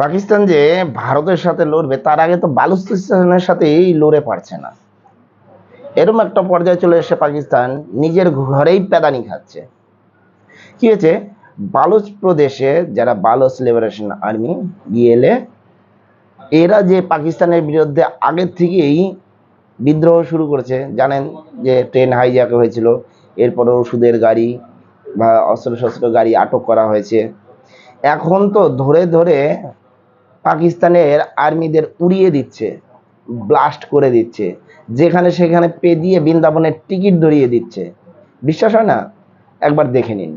পাকিস্তান যে ভারতের সাথে লড়বে, তার আগে তো বালুচিস্তানের সাথেই লড়ে পারছে না। এরকম একটা পর্যায়ে চলে এসে পাকিস্তান নিজের ঘরেই প্যাদানি খাচ্ছে। কি হয়েছে? বালুচ প্রদেশে যারা বালুচ লিবারেশন আর্মি, বিএলএ, এরা যে পাকিস্তানের বিরুদ্ধে আগের থেকেই বিদ্রোহ শুরু করেছে, জানেন যে ট্রেন হাইজ্যাক হয়েছিল, এরপরে ওষুধের গাড়ি বা অস্ত্র শস্ত্র গাড়ি আটক করা হয়েছে। এখন তো ধরে ধরে পাকিস্তানের আর্মিদের উড়িয়ে দিচ্ছে ব্লাস্ট করে দিচ্ছে, যেখানে সেখানে পে দিয়ে বৃন্দাবনের টিকিট ধরিয়ে দিচ্ছে। বিশ্বাস হয় না? একবার দেখে নিন।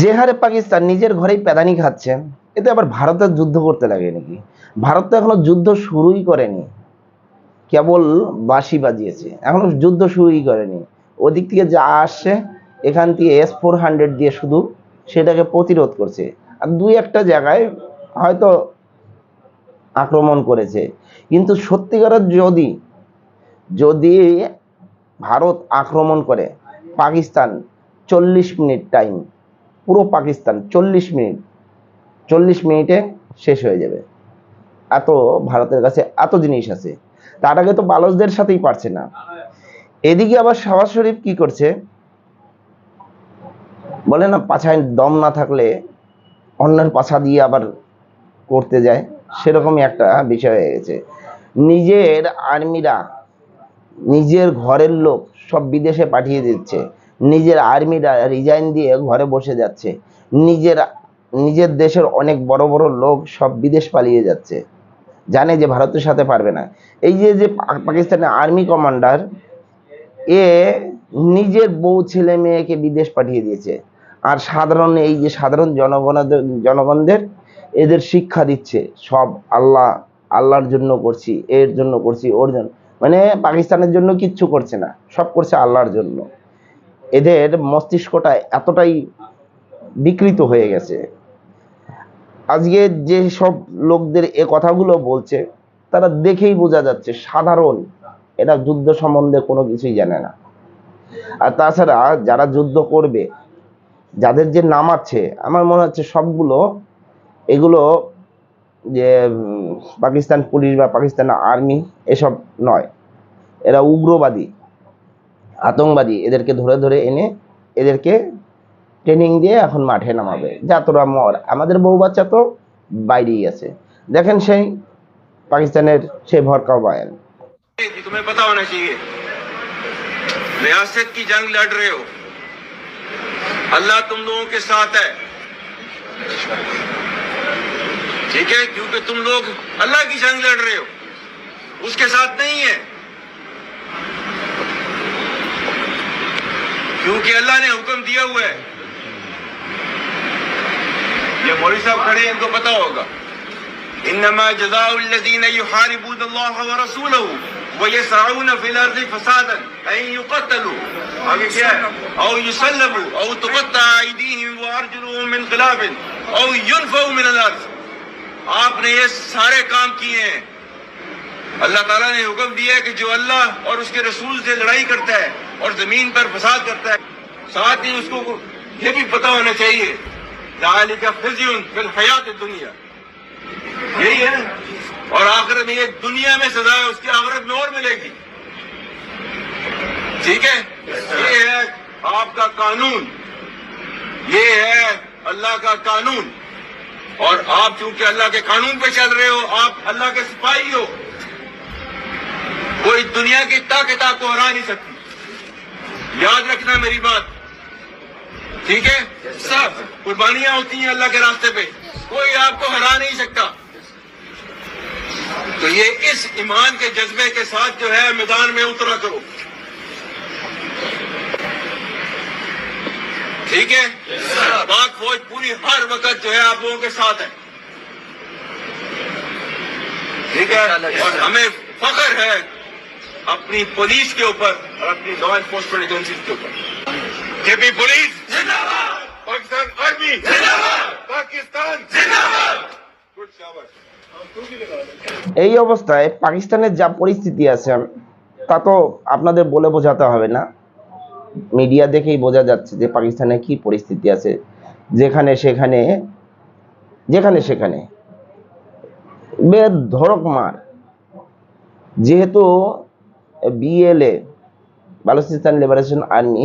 যে হারে পাকিস্তান নিজের ঘরেই প্যাদানি খাচ্ছে, এতে আবার ভারতের যুদ্ধ করতে লাগে নাকি? ভারত তো এখনও যুদ্ধ শুরুই করেনি। কেবল বাঁশি বাজিয়েছে। এখনও যুদ্ধ শুরুই করেনি। ওদিক থেকে যা আসছে, এখান থেকে এস ফোর হান্ড্রেড দিয়ে শুধু সেটাকে প্রতিরোধ করছে। আর দুই একটা জায়গায় হয়তো আক্রমণ করেছে। কিন্তু সত্যিকারের যদি যদি ভারত আক্রমণ করে, পাকিস্তান চল্লিশ মিনিট টাইম পুরো পাকিস্তান, চল্লিশ মিনিট, চল্লিশ মিনিটে শেষ হয়ে যাবে। এত ভারতের কাছে এত জিনিস আছে। তার আগে তো বালকদের সাথেই পারছে না। এদিকে আবার শাহবাজ শরীফ কি করছে? বলে না, পাছায় দম না থাকলে অন্যের পাছা দিয়ে আবার করতে যায়। সেরকমই একটা বিষয় হয়ে গেছে। নিজের আর্মিরা, নিজের ঘরের লোক সব বিদেশে পাঠিয়ে দিচ্ছে। নিজের আর্মিরা রিজাইন দিয়ে ঘরে বসে যাচ্ছে। নিজের নিজের দেশের অনেক বড় বড় লোক সব বিদেশ পালিয়ে যাচ্ছে। জানে যে ভারতের সাথে পারবে না। এই যে যে পাকিস্তানের আর্মি কমান্ডার এ নিজের বউ, ছেলে, মেয়েকে বিদেশ পাঠিয়ে দিয়েছে। আর সাধারণ এই যে সাধারণ জনগণদের জনগণদের এদের শিক্ষা দিচ্ছে। সব আল্লাহ, আল্লাহর জন্য করছি, এর জন্য করছি, ওর জন্য। মানে পাকিস্তানের জন্য কিচ্ছু করছে না। সব করছে আল্লাহর জন্য। এদের মস্তিষ্কটা এতটাই বিকৃত হয়ে গেছে। আজকে যে সব লোকদের এ কথাগুলো বলছে, তারা দেখেই বোঝা যাচ্ছে সাধারণ এরা যুদ্ধ সম্বন্ধে কোনো কিছুই জানে না। আর তাছাড়া যারা যুদ্ধ করবে, যাদের যে নাম আছে, আমার মনে হচ্ছে সবগুলো এগুলো যে পাকিস্তান পুলিশ বা পাকিস্তান আর্মি এসব নয়। এরা উগ্রবাদী। আতঙ্কবাদী এদেরকে ধরে ধরে এনে এদেরকে ট্রেনিং দিয়ে এখন মাঠে নামাবে। যা তোরা মর। আমাদের বউ বাচ্চা তো বাইরেই আছে। দেখেন সেই পাকিস্তানের সেই ভরকাও বায়ান। تمہیں پتا ہونا چاہیے ریاست کی جنگ لڑ رہے ہو اللہ تم لوگوں کے ساتھ ہے ٹھیک ہے کیونکہ تم لوگ اللہ کی جنگ لڑ رہے ہو اس کے ساتھ نہیں ہے کیونکہ اللہ نے حکم دیا ہوا ہے۔ یہ موری صاحب کھڑے ان کو پتا ہوگا۔ انما جزاء الذين يحاربون الله ورسوله ويسعون في الارض فسادا ان يقتلوا او يسلبوا او تقطع ايديهم وارجلهم من خلاف، او ينفوا من الارض۔ آپ نے یہ سارے کام کیے ہیں۔ اللہ تعالیٰ نے حکم دیا ہے کہ جو اللہ اور اس کے رسول سے لڑائی کرتا ہے اور زمین پر فساد کرتا ہے، ساتھ ہی اس کو یہ بھی پتا ہونا چاہیے۔ کا فی الحیات دنیا یہی ہے۔ اور آخر میں یہ دنیا میں سزا ہے، اس کی آخرت میں اور ملے گی۔ ٹھیک ہے؟ یہ ہے آپ کا قانون۔ یہ ہے اللہ کا قانون۔ اور آپ چونکہ اللہ کے قانون پہ چل رہے ہو، آپ اللہ کے سپاہی ہو۔ کوئی دنیا کی طاقت آپ کو ہرا نہیں سکتی۔ یاد رکھنا میری بات۔ ٹھیک ہے؟ سب قربانیاں ہوتی ہیں اللہ کے راستے پہ۔ کوئی آپ کو ہرا نہیں سکتا۔ تو یہ اس ایمان کے جذبے کے ساتھ جو ہے میدان میں اترا کرو۔ ٹھیک ہے؟ پاک فوج پوری ہر وقت جو ہے آپ لوگوں کے ساتھ ہے۔ ٹھیک ہے؟ اور ہمیں فخر ہے۔ अपनी पुलिस के ऊपर और अपनी लॉ एनफोर्समेंट एजेंसीज के ऊपर JP police Pakistan army Pakistan good शाबाश এই অবস্থায় পাকিস্তানের যা পরিস্থিতি আছে তা তো আপনাদের বলে বোঝাতে হবে না মিডিয়া দেখেই বোঝা যাচ্ছে যে পাকিস্তানে কি পরিস্থিতি আছে যেখানে সেখানে যেখানে সেখানে বেদ ধরক মার যেহেতু বিএলএ বালুচিস্তান লিবারেশন আর্মি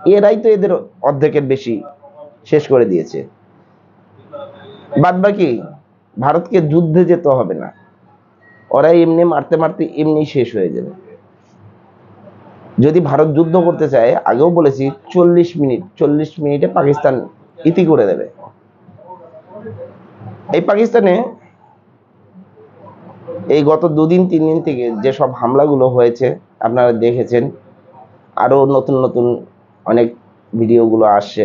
এরাই তো এদের অর্ধেকের বেশি শেষ করে দিয়েছে। বাদ বাকি ভারতকে যুদ্ধে যেতে হবে না। ওরা এমনি মারতে মারতে এমনি শেষ হয়ে যাবে। যদি ভারত যুদ্ধ করতে চায়, আগেও বলেছি, চল্লিশ মিনিট, চল্লিশ মিনিটে পাকিস্তান ইতি করে দেবে। এই পাকিস্তানে এই গত দুদিন তিন দিন থেকে যেসব হামলাগুলো হয়েছে, আপনারা দেখেছেন আরও নতুন নতুন অনেক ভিডিওগুলো আসছে,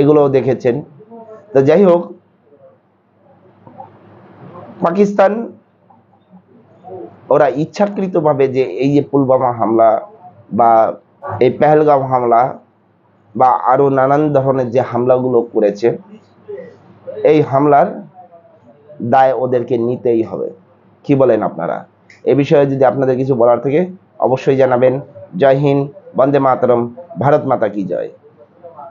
এগুলোও দেখেছেন। তো যাই হোক, পাকিস্তান, ওরা ইচ্ছাকৃতভাবে যে এই যে পুলবামা হামলা বা এই পেহেলগাম হামলা বা আরও নানান ধরনের যে হামলাগুলো করেছে, এই হামলার দায় ওদেরকে নিতেই হবে। কি বলেন আপনারা? এ বিষয়ে যদি আপনাদের কিছু বলার থেকে, অবশ্যই জানাবেন। জয় হিন্দ, বন্দে মাতরম, ভারত মাতা কি জয়।